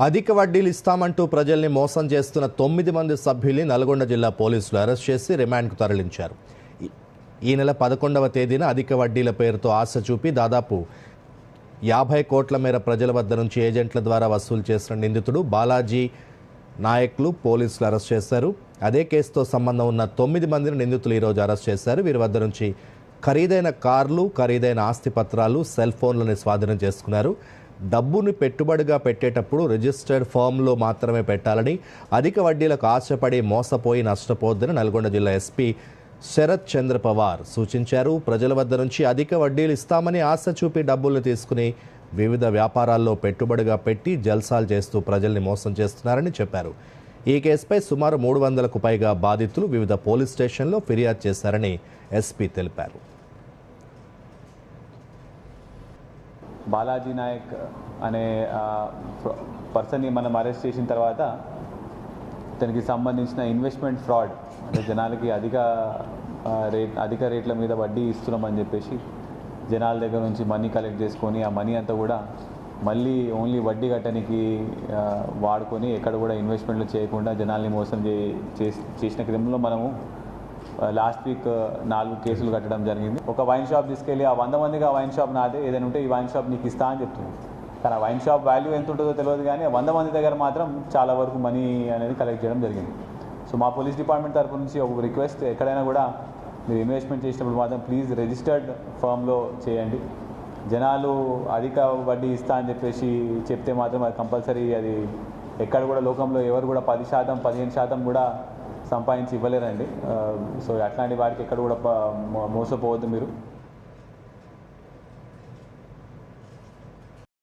అధిక వడ్డీలు ఇస్తామంటూ ప్రజల్ని మోసం చేస్తున్న తొమ్మిది మంది సభ్యుల్ని నల్గొండ జిల్లా పోలీసులు అరెస్ట్ చేసి రిమాండ్కు తరలించారు. ఈ- నెల పదకొండవ తేదీన అధిక వడ్డీల పేరుతో ఆశ చూపి దాదాపు యాభై కోట్ల మేర ప్రజల వద్ద నుంచి ఏజెంట్ల ద్వారా వసూలు చేసిన నిందితుడు బాలాజీ నాయక్లు పోలీసులు అరెస్ట్ చేశారు. అదే కేసుతో సంబంధం ఉన్న తొమ్మిది మందిని నిందితులు ఈరోజు అరెస్ట్ చేశారు. వీరి వద్ద నుంచి ఖరీదైన కార్లు ఖరీదైన ఆస్తి పత్రాలు సెల్ ఫోన్లను స్వాధీనం చేసుకున్నారు. డబ్బును పెట్టుబడిగా పెట్టేటప్పుడు రిజిస్టర్డ్ ఫామ్లో మాత్రమే పెట్టాలని అధిక వడ్డీలకు ఆశపడి మోసపోయి నష్టపోద్దని నల్గొండ జిల్లా ఎస్పీ శరత్ చంద్ర పవార్ సూచించారు. ప్రజల వద్ద నుంచి అధిక వడ్డీలు ఇస్తామని ఆశ చూపి డబ్బులు తీసుకుని వివిధ వ్యాపారాల్లో పెట్టుబడిగా పెట్టి జల్సాలు చేస్తూ ప్రజల్ని మోసం చేస్తున్నారని చెప్పారు. ఈ కేసుపై సుమారు మూడు వందలకు పైగా బాధితులు వివిధ పోలీస్ స్టేషన్లో ఫిర్యాదు చేశారని ఎస్పీ తెలిపారు. బాలాజీ నాయక్ అనే పర్సన్ని మనం అరెస్ట్ చేసిన తర్వాత దానికి సంబంధించిన ఇన్వెస్ట్మెంట్ ఫ్రాడ్ అంటే జనాలకి అధిక రేట్ అధిక రేట్ల మీద వడ్డీ ఇస్తున్నామని చెప్పేసి జనాల దగ్గర నుంచి మనీ కలెక్ట్ చేసుకొని ఆ మనీ అంతా కూడా మళ్ళీ ఓన్లీ వడ్డీ కట్టడానికి వాడుకొని ఎక్కడ కూడా ఇన్వెస్ట్మెంట్లు చేయకుండా జనాల్ని మోసం చే చేసి- చేసిన క్రమంలో మనము లాస్ట్ వీక్ నాలుగు కేసులు కట్టడం జరిగింది. ఒక వైన్ షాప్ తీసుకెళ్ళి ఆ వంద మందికి ఆ వైన్ షాప్ నాదే ఏదైనా ఉంటే ఈ వైన్ షాప్ నీకు ఇస్తా అని చెప్తుంది. కానీ ఆ వైన్ షాప్ వాల్యూ ఎంత ఉంటుందో తెలియదు కానీ ఆ వంద మంది దగ్గర మాత్రం చాలా వరకు మనీ అనేది కలెక్ట్ చేయడం జరిగింది. సో మా పోలీస్ డిపార్ట్మెంట్ తరపు నుంచి ఒక రిక్వెస్ట్ ఎక్కడైనా కూడా మీరు ఇన్వెస్ట్మెంట్ చేసినప్పుడు మాత్రం ప్లీజ్ రిజిస్టర్డ్ ఫర్మ్లో చేయండి. జనాలు అధిక వడ్డీ ఇస్తా అని చెప్పేసి చెప్తే మాత్రం అది కంపల్సరీ అది ఎక్కడ కూడా లోకంలో ఎవరు కూడా పది శాతం పదిహేను శాతం కూడా సంపాదించి ఇవ్వలేరండి సో అట్లాంటి వారికి ఎక్కడ కూడా మోసపోవద్దు మీరు.